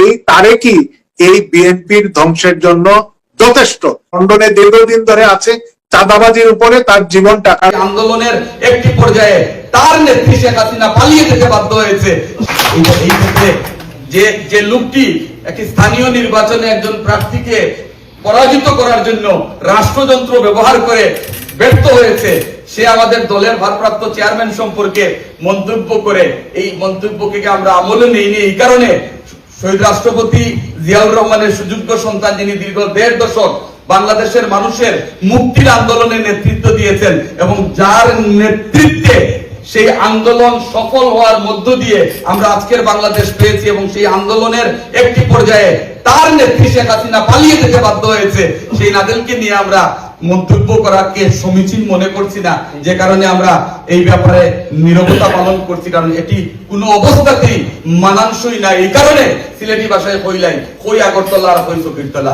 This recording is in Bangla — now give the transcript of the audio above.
এই তারেকই এই বিএনপির ধ্বংসের জন্য যথেষ্ট। লন্ডনে দীর্ঘদিন ধরে আছে চাঁদাবাজির উপরে তার জীবনটা এই আন্দোলনের একটি পর্যায়ে তার নেত্রী শেখ হাসিনা পালিয়ে যেতে বাধ্য হয়েছে। এই ক্ষেত্রে যে যে লোকটি একটি স্থানীয় নির্বাচনে একজন প্রার্থীকে পরাজিত করার জন্য রাষ্ট্রযন্ত্র ব্যবহার করে ব্যর্থ হয়েছে, সে আমাদের দলের ভারপ্রাপ্ত চেয়ারম্যান সম্পর্কে মন্তব্য করে, এই মন্তব্যকে আমরা আমলে নেইনি? এই কারণে শহীদ রাষ্ট্রপতি জিয়াউর রহমানের সুযোগ্য সন্তান যিনি দীর্ঘ দেড় দশক বাংলাদেশের মানুষের মুক্তির আন্দোলনে নেতৃত্ব দিয়েছেন এবং যার নেতৃত্বে সেই আন্দোলন সফল হওয়ার মধ্য দিয়ে আমরা আজকের বাংলাদেশ পেয়েছি এবং সেই আন্দোলনের একটি পর্যায়ে তার নেত্রী শেখ হাসিনা পালিয়ে যেতে বাধ্য হয়েছে। সেই নাদেলকে নিয়ে আমরা মন্তব্য করাকে সমীচীন মনে করছি না, যে কারণে আমরা এই ব্যাপারে নিরবতা পালন করছি, কারণ এটি কোনো অবস্থাতেই মানানসই না। এই কারণে সিলেটি ভাষায় হইলাই কই আগরতলা আর হই চকিরতলা।